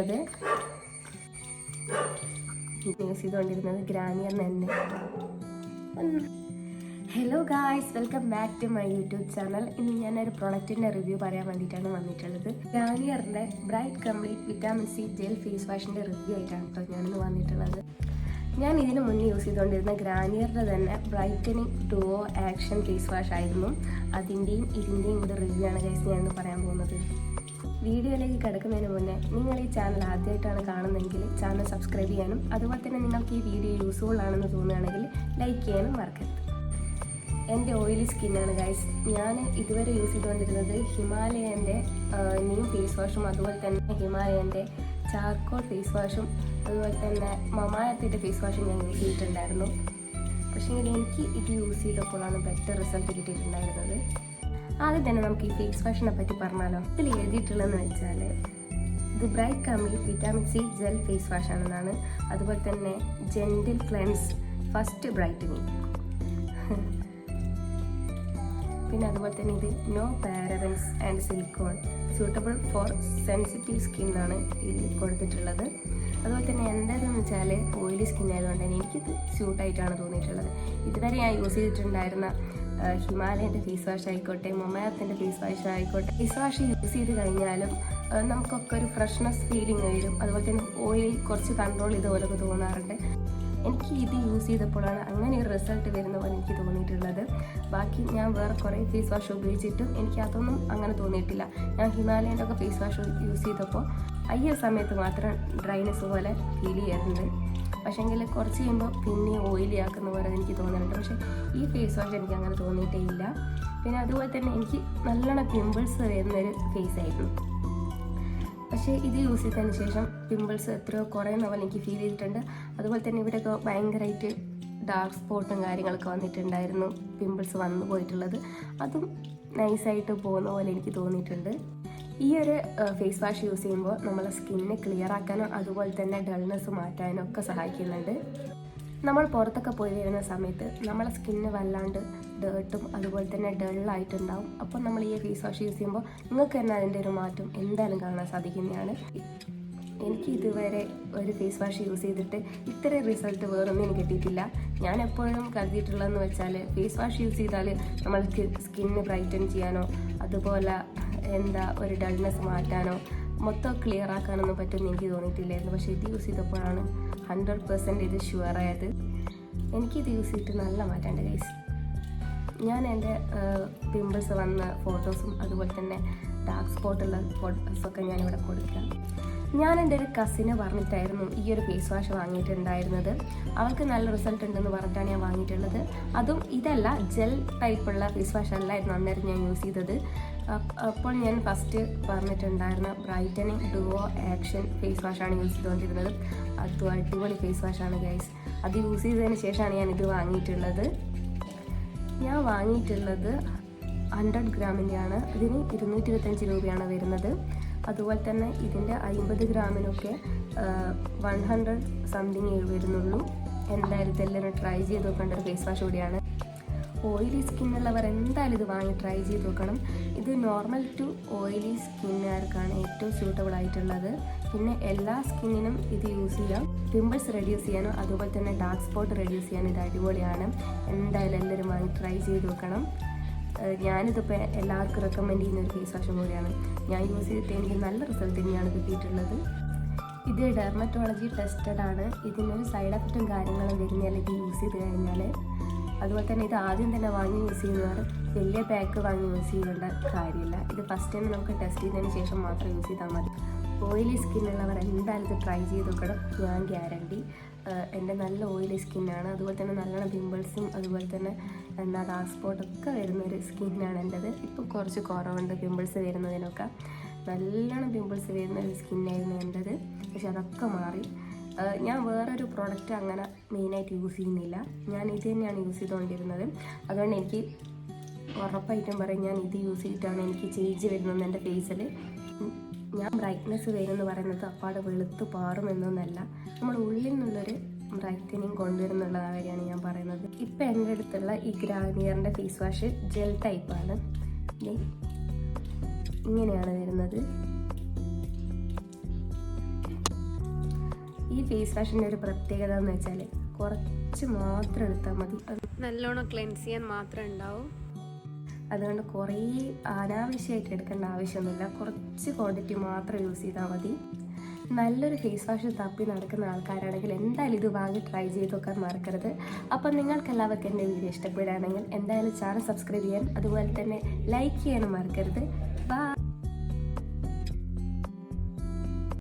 അത് യൂസ് ചെയ്തുകൊണ്ടിരുന്നത് ഗ്രാനിയർ തന്നെ. Hello guys welcome back to my YouTube channel ഇന്ന് ഒരു പ്രൊഡക്റ്റിന്റെ റിവ്യൂ പറയാൻ വേണ്ടിയിട്ടാണ് വന്നിട്ടുള്ളത്. ഗ്രാനിയറിന്റെ bright complete vitamin C gel face വാഷിന്റെ review ആയിട്ടാണ് കേട്ടോ ഞാനിന്ന് വന്നിട്ടുള്ളത്. ഞാൻ ഇതിന് മുന്നേ യൂസ് ചെയ്തുകൊണ്ടിരുന്ന ഗ്രാനിയറിന്റെ തന്നെ brightening duo action face wash ആയിരുന്നു. അതിന്റെയും ഇതിന്റെയും കൂടെ റിവ്യൂ ആണ് ഗൈസ് ഞാനിന്ന് പറയാൻ പോകുന്നത്. വീഡിയോയിലേക്ക് കിടക്കുന്നതിന് മുന്നേ നിങ്ങൾ ഈ ചാനൽ ആദ്യമായിട്ടാണ് കാണുന്നതെങ്കിൽ ചാനൽ സബ്സ്ക്രൈബ് ചെയ്യാനും അതുപോലെ തന്നെ നിങ്ങൾക്ക് ഈ വീഡിയോ യൂസ്ഫുൾ ആണെന്ന് തോന്നുകയാണെങ്കിൽ ലൈക്ക് ചെയ്യാനും മറക്കരുത്. എന്റെ ഓയിലി സ്കിന്നാണ് ഗൈസ് ഞാൻ ഇതുവരെ യൂസ് ചെയ്തുകൊണ്ടിരുന്നത് ഹിമാലയന്റെ ന്യൂ ഫേസ് വാഷും അതുപോലെ തന്നെ ഹിമാലയന്റെ ചാർക്കോൾ ഫേസ് വാഷും അതുപോലെ തന്നെ മമായത്തിന്റെ ഫേസ് വാഷും ഞാൻ യൂസ് ചെയ്തിട്ടുണ്ടായിരുന്നു. പക്ഷേ എനിക്ക് ഇത് യൂസ് ചെയ്തപ്പോഴാണ് ബെറ്റർ റിസൾട്ട് കിട്ടിയിട്ടുണ്ടായിരുന്നത്. ആദ്യം തന്നെ നമുക്ക് ഈ ഫേസ് വാഷിനെ പറ്റി പറഞ്ഞാലോ? ഇതിൽ എഴുതിയിട്ടുള്ളതെന്ന് വെച്ചാൽ ഇത് ബ്രൈറ്റ് കമ്മി vitamin C gel face wash ആണെന്നാണ്. അതുപോലെ തന്നെ ജെന്റിൽ ക്ലെൻസ് ഫസ്റ്റ് ബ്രൈറ്റനിങ് പിന്നെ അതുപോലെ തന്നെ ഇത് no parabens and silicone suitable for sensitive skin ആണ് ഇതിൽ കൊടുത്തിട്ടുള്ളത്. അതുപോലെ തന്നെ എന്താണെന്ന് വെച്ചാൽ ഓയിലി സ്കിൻ ആയതുകൊണ്ട് തന്നെ എനിക്കിത് സ്യൂട്ടായിട്ടാണ് തോന്നിയിട്ടുള്ളത്. ഇതുവരെ ഞാൻ യൂസ് ചെയ്തിട്ടുണ്ടായിരുന്ന ഹിമാലയന്റെ ഫേസ് വാഷ് ആയിക്കോട്ടെ മൊമായത്തിന്റെ ഫേസ് വാഷ് ആയിക്കോട്ടെ. ഫേസ് വാഷ് യൂസ് ചെയ്ത് കഴിഞ്ഞാലും നമുക്കൊക്കെ ഒരു ഫ്രഷ്നെസ് ഫീലിംഗ് വരും. അതുപോലെ തന്നെ ഓയിൽ കുറച്ച് കൺട്രോൾ ഇതുപോലൊക്കെ തോന്നാറുണ്ട്. എനിക്ക് ഇത് യൂസ് ചെയ്തപ്പോഴാണ് അങ്ങനെ ഒരു റിസൾട്ട് വരുന്ന പോലെ എനിക്ക് തോന്നിയിട്ടുള്ളത്. ബാക്കി ഞാൻ വേറെ കുറേ ഫേസ് വാഷ് ഉപയോഗിച്ചിട്ടും എനിക്ക് അതൊന്നും അങ്ങനെ തോന്നിയിട്ടില്ല. ഞാൻ ഹിമാലയന്റെ ഒക്കെ ഫേസ് വാഷ് യൂസ് ചെയ്തപ്പോൾ അയ്യ സമയത്ത് മാത്രം ഡ്രൈനെസ് പോലെ ഫീൽ ചെയ്യാറുണ്ട്. പക്ഷേങ്കിൽ കുറച്ച് കഴിയുമ്പോൾ പിന്നെ ഓയിലി ആക്കുന്ന പോലെ എനിക്ക് തോന്നുന്നുണ്ട്. പക്ഷേ ഈ ഫേസ് വാഷ് എനിക്ക് അങ്ങനെ തോന്നിയിട്ടേ ഇല്ല. പിന്നെ അതുപോലെ തന്നെ എനിക്ക് നല്ലോണം പിമ്പിൾസ് വരുന്നൊരു ഫേസ് ആയിരുന്നു. പക്ഷേ ഇത് യൂസ് ചെയ്തതിന് ശേഷം പിമ്പിൾസ് എത്രയോ കുറയുന്ന പോലെ എനിക്ക് ഫീൽ ചെയ്തിട്ടുണ്ട്. അതുപോലെ തന്നെ ഇവിടെയൊക്കെ ഭയങ്കരമായിട്ട് ഡാർക്ക് സ്പോട്ടും കാര്യങ്ങളൊക്കെ വന്നിട്ടുണ്ടായിരുന്നു. പിമ്പിൾസ് വന്നു പോയിട്ടുള്ളത്. അതും നൈസായിട്ട് പോകുന്ന പോലെ എനിക്ക് തോന്നിയിട്ടുണ്ട്. ഈ ഒരു ഫേസ് വാഷ് യൂസ് ചെയ്യുമ്പോൾ നമ്മളെ സ്കിന്നെ ക്ലിയർ ആക്കാനോ അതുപോലെ തന്നെ ഡൾനെസ് മാറ്റാനോ ഒക്കെ സഹായിക്കുന്നുണ്ട്. നമ്മൾ പുറത്തൊക്കെ പോയി വരുന്ന സമയത്ത് നമ്മളെ സ്കിന്ന് വല്ലാണ്ട് ഡേർട്ടും അതുപോലെ തന്നെ ഡള്ളായിട്ടുണ്ടാവും അപ്പോൾ നമ്മൾ ഈ ഫേസ് വാഷ് യൂസ് ചെയ്യുമ്പോൾ നിങ്ങൾക്ക് തന്നെ അതിന്റെ ഒരു മാറ്റം എന്തായാലും കാണാൻ സാധിക്കുന്നതാണ്. എനിക്ക് ഇതുവരെ ഒരു ഫേസ് വാഷ് യൂസ് ചെയ്തിട്ട് ഇത്ര റിസൾട്ട് വേറൊന്നും എനിക്ക് കിട്ടിയിട്ടില്ല. ഞാൻ എപ്പോഴും കരുതിയിട്ടുള്ളതെന്ന് വെച്ചാൽ ഫേസ് വാഷ് യൂസ് ചെയ്താൽ നമ്മൾ സ്കിന്ന് ബ്രൈറ്റൻ ചെയ്യാനോ അതുപോലെ എന്താ ഒരു ഡൾനെസ് മാറ്റാനോ മൊത്തം ക്ലിയർ ആക്കാനൊന്നും പറ്റുമെന്ന് എനിക്ക് തോന്നിയിട്ടില്ലായിരുന്നു. പക്ഷേ ഇത് യൂസ് ചെയ്തപ്പോഴാണ് ഹൺഡ്രഡ് പെർസെന്റ് ഇത് ഷുവറായത് എനിക്കിത് യൂസ് ചെയ്തിട്ട് നല്ല മാറ്റമുണ്ട് ഗൈസ് ഞാൻ എന്റെ പിമ്പിൾസ് വന്ന ഫോട്ടോസും അതുപോലെ തന്നെ ഡാർക്ക് സ്പോട്ടുള്ള ഫോട്ടോസൊക്കെ ഞാനിവിടെ കൊടുക്കാം. ഞാൻ എന്റെ ഒരു കസിനെ പറഞ്ഞിട്ടായിരുന്നു ഈ ഒരു ഫേസ് വാഷ് വാങ്ങിയിട്ടുണ്ടായിരുന്നത്. അവൾക്ക് നല്ല റിസൾട്ട് ഉണ്ടെന്ന് പറഞ്ഞിട്ടാണ് ഞാൻ വാങ്ങിയിട്ടുള്ളത്. അതും ഇതല്ല ജെൽ ടൈപ്പുള്ള ഫേസ് വാഷ് അല്ലായിരുന്നു അന്നേരം ഞാൻ യൂസ് ചെയ്തത്. അപ്പോൾ ഞാൻ ഫസ്റ്റ് പറഞ്ഞിട്ടുണ്ടായിരുന്ന ബ്രൈറ്റനിങ് ഡുവോ ആക്ഷൻ ഫേസ് വാഷാണ് യൂസ് ചെയ്തുകൊണ്ടിരുന്നത്. അത് അടിപൊളി ഫേസ് വാഷാണ് ഗൈസ് അത് യൂസ് ചെയ്തതിന് ശേഷമാണ് ഞാൻ ഇത് വാങ്ങിയിട്ടുള്ളത്. ഞാൻ വാങ്ങിയിട്ടുള്ളത് ഹൺഡ്രഡ് ഗ്രാമിന്റെയാണ്. ഇതിന് ഇരുന്നൂറ്റി ഇരുപത്തഞ്ച് രൂപയാണ് വരുന്നത്. അതുപോലെ തന്നെ ഇതിന്റെ അമ്പത് ഗ്രാമിനൊക്കെ വൺ ഹൺഡ്രഡ് സംതിങ് വരുന്നുള്ളൂ. എന്തായാലും ഇതെല്ലാം ട്രൈ ചെയ്ത് നോക്കേണ്ട ഒരു ഫേസ് വാഷ് കൂടിയാണ്. ഓയിലി സ്കിന്നുള്ളവർ എന്തായാലും ഇത് വാങ്ങി ട്രൈ ചെയ്ത് നോക്കണം. ഇത് നോർമൽ ടു ഓയിലി സ്കിന്നുകാർക്കാണ് ഏറ്റവും സ്യൂട്ടബിൾ ആയിട്ടുള്ളത്. പിന്നെ എല്ലാ സ്കിന്നിനും ഇത് യൂസ് ചെയ്യാം. പിമ്പിൾസ് റെഡ്യൂസ് ചെയ്യാനും അതുപോലെ തന്നെ ഡാർക്ക് സ്പോട്ട് റെഡ്യൂസ് ചെയ്യാനും ഇത് അടിപൊളിയാണ്. എന്തായാലും എല്ലാവരും വാങ്ങി ട്രൈ ചെയ്ത് നോക്കണം. ഞാനിതിപ്പോൾ എല്ലാവർക്കും റെക്കമെൻഡ് ചെയ്യുന്ന ഒരു ഫേസ് വാഷും കൂടിയാണ് ഞാൻ യൂസ് ചെയ്തിട്ട് എനിക്ക് നല്ല റിസൾട്ട് തന്നെയാണ് കിട്ടിയിട്ടുള്ളത്. ഇത് ഡെർമറ്റോളജി ടെസ്റ്റഡ് ആണ്. ഇതിനൊരു സൈഡ് എഫക്റ്റും കാര്യങ്ങളും വരുന്നില്ല യൂസ് ചെയ്ത് കഴിഞ്ഞാൽ അതുപോലെ തന്നെ ഇത് ആദ്യം തന്നെ വാങ്ങി യൂസ് ചെയ്യുന്നവർ വലിയ പാക്ക് വാങ്ങി യൂസ് ചെയ്യേണ്ട കാര്യമില്ല. ഇത് ഫസ്റ്റ് ടൈം നമുക്ക് ടെസ്റ്റ് ചെയ്തതിന് ശേഷം മാത്രം യൂസ് ചെയ്താൽ മതി. ഓയിലി സ്കിന്നുള്ളവർ എന്തായാലും ഇത് ട്രൈ ചെയ്ത് നോക്കണം. ഞാൻ ഗ്യാരണ്ടി എന്റെ നല്ല ഓയിലി സ്കിന്നാണ് അതുപോലെ തന്നെ നല്ലോണം പിമ്പിൾസും അതുപോലെ തന്നെ എന്താ ഡാർക്ക് സ്പോട്ടൊക്കെ വരുന്ന ഒരു സ്കിന്നാണ് എന്റെത്. ഇപ്പോൾ കുറച്ച് കുറവുണ്ട് പിമ്പിൾസ് വരുന്നതിനൊക്കെ. നല്ലോണം പിമ്പിൾസ് വരുന്ന ഒരു സ്കിന്നായിരുന്നു എന്റെത്. പക്ഷെ അതൊക്കെ മാറി. ഞാൻ വേറൊരു പ്രോഡക്റ്റ് അങ്ങനെ മെയിനായിട്ട് യൂസ് ചെയ്യുന്നില്ല. ഞാൻ ഇത് തന്നെയാണ് യൂസ് ചെയ്തുകൊണ്ടിരുന്നത് അതുകൊണ്ട് എനിക്ക് ഉറപ്പായിട്ടും പറയും ഞാൻ ഇത് യൂസ് ചെയ്തിട്ടാണ് എനിക്ക് ചേഞ്ച് വരുന്നത് എന്റെ ഫേസിൽ ഞാൻ ബ്രൈറ്റ്നെസ് വരുമെന്ന് പറയുന്നത് അപ്പാട് വെളുത്ത് പാറുമെന്നൊന്നല്ല നമ്മൾ ഉള്ളിൽ നിന്നുള്ളൊരു ബ്രൈറ്റനിങ് കൊണ്ടുവരുന്നുള്ള കാര്യമാണ് ഞാൻ പറയുന്നത്. ഇപ്പം എന്റെ അടുത്തുള്ള ഈ ഗ്രാനിയറിന്റെ ഫേസ് വാഷ് ജെൽ ടൈപ്പാണ് ഇങ്ങനെയാണ് വരുന്നത്. ഫേസ് വാഷിന്റെ ഒരു പ്രത്യേകത എന്ന് വെച്ചാൽ കുറച്ച് മാത്രം എടുത്താൽ മതി. നല്ലോണം ക്ലെൻസ് ചെയ്യാൻ മാത്രം ഉണ്ടാവും. അതുകൊണ്ട് കുറേ അനാവശ്യമായിട്ട് എടുക്കേണ്ട ആവശ്യമൊന്നുമില്ല. കുറച്ച് ക്വാണ്ടിറ്റി മാത്രം യൂസ് ചെയ്താൽ മതി. നല്ലൊരു ഫേസ് വാഷ് തപ്പി നടക്കുന്ന ആൾക്കാരാണെങ്കിൽ എന്തായാലും ഇത് വാങ്ങി ട്രൈ ചെയ്ത് നോക്കാൻ മറക്കരുത്. അപ്പം നിങ്ങൾക്കെല്ലാവർക്കും എന്റെ വീഡിയോ ഇഷ്ടപ്പെടുകയാണെങ്കിൽ എന്തായാലും ചാനൽ സബ്സ്ക്രൈബ് ചെയ്യാൻ അതുപോലെ തന്നെ ലൈക്ക് ചെയ്യാനും മറക്കരുത്. ബൈ